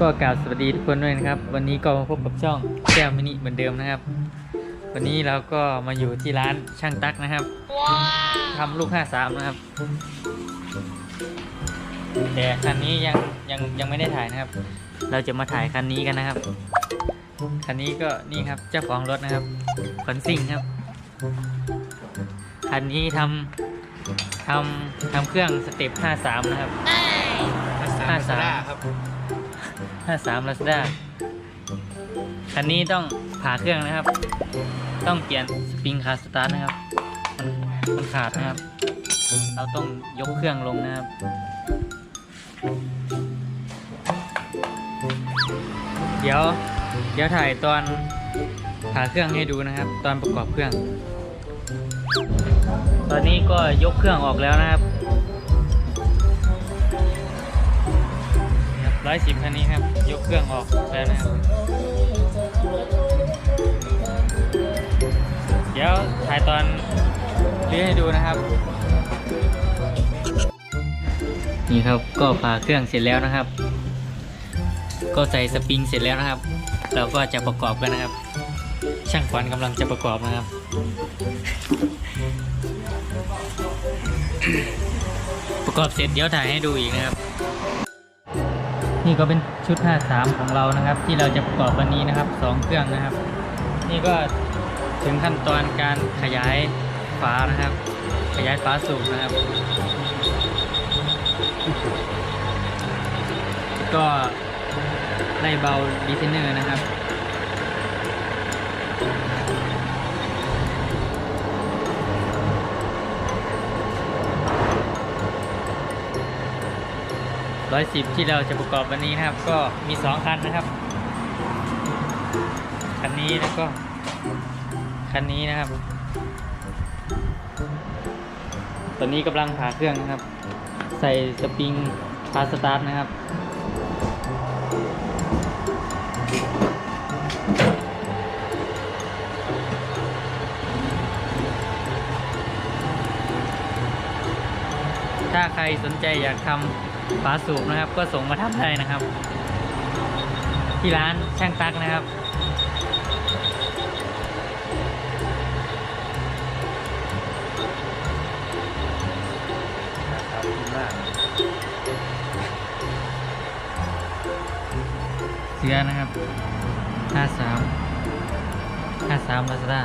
ก็กล่าวสวัสดีทุกคนด้วยนะครับ วันนี้ก็มาพบกับช่องแก้วมินิเหมือนเดิมนะครับ วันนี้เราก็มาอยู่ที่ร้านช่างตักนะครับทำลูก 53 นะครับ แต่คันนี้ยังยังยังไม่ได้ถ่ายนะครับ เราจะมาถ่ายคันนี้กันนะครับ คันนี้ก็นี่ครับเจ้าของรถนะครับขนสิ่งครับ คันนี้ทำทำทำเครื่องสเต็ป 53 นะครับห้าสามครับ 53 Lazada คันนี้ต้องผ่าเครื่องนะครับ ต้องเปลี่ยนสปริงคาสตาร์ทนะครับมันมันขาดนะครับ เราต้องยกเครื่องลงนะครับเดี๋ยวเดี๋ยวถ่ายตอนผ่าเครื่องให้ดูนะครับ ตอนประกอบเครื่อง ตอนนี้ก็ยกเครื่องออกแล้วนะครับ ร้อยสิบคันนี้ครับ ยกเครื่องออกแล้วนะครับ เดี๋ยวถ่ายตอนเลี้ยให้ดูนะครับ นี่ครับก็ผ่าเครื่องเสร็จแล้วนะครับ ก็ใส่สปริงเสร็จแล้วนะครับ เราก็จะประกอบกันนะครับ ช่างขวัญกำลังจะประกอบนะครับประกอบเสร็จเดี๋ยวถ่ายให้ดูอีกนะครับ นี่ก็เป็นชุด 53 ของเรานะครับ ที่เราจะประกอบวันนี้นะครับ 2 เครื่องนะครับ นี่ก็ถึงขั้นตอนการขยายฝานะครับ ขยายฝาสูบนะครับ ก็ไล่เบาดีเทนเนอร์นะครับ ร้อยสิบที่เราจะประกอบวันนี้นะครับ ก็มีสองคันนะครับ คันนี้แล้วก็ คันนี้นะครับ ตอนนี้กำลังผ่าเครื่องนะครับ ใส่สปริงพาสตาร์ทนะครับถ้าใครสนใจอยากทำ ฝาสูบนะครับ ก็ส่งมาทำได้นะครับ ที่ร้านช่างตักนะครับเสือนะครับ 53 53 Lazada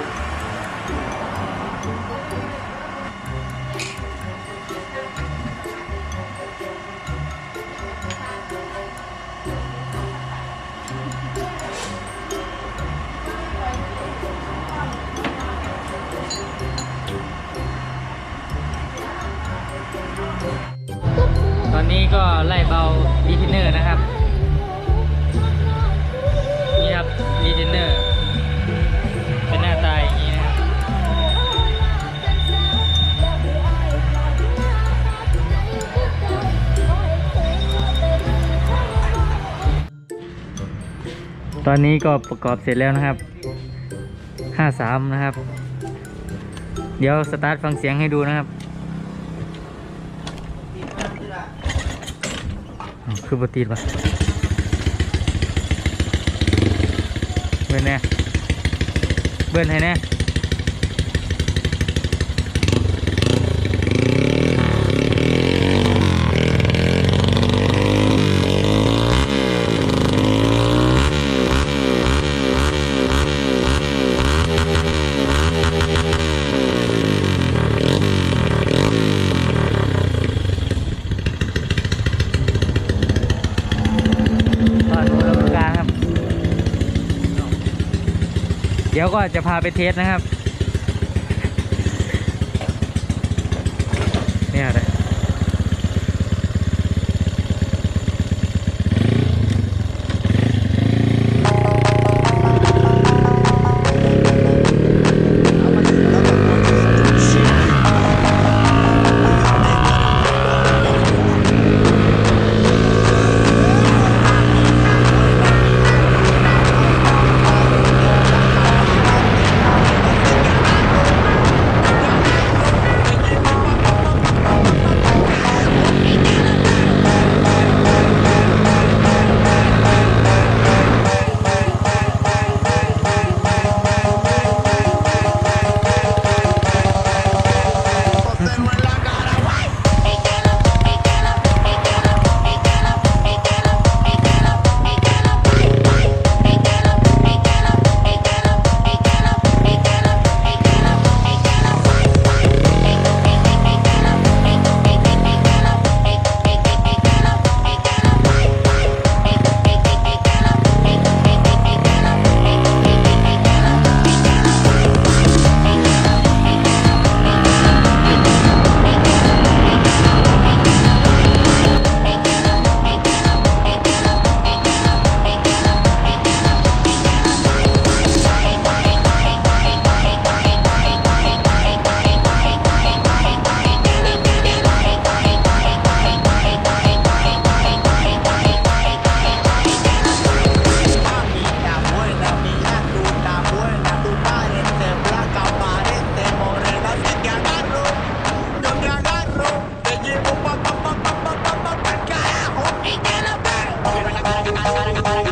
ตอน นี้ก็ไล่เบาดีเทนเนอร์นะครับ นี่ครับดีเทนเนอร์ เป็นหน้าตาอย่างนี้นะครับ ตอนนี้ก็ประกอบเสร็จแล้วนะครับ 53 นะครับ เดี๋ยวสตาร์ทฟังเสียงให้ดูนะครับ อ้าว คือบตีดปะเบิ้ลแน่เบิ้ลให้แน่ ดี๋ยวก็จะพาไปเทสนะครับ Thank you.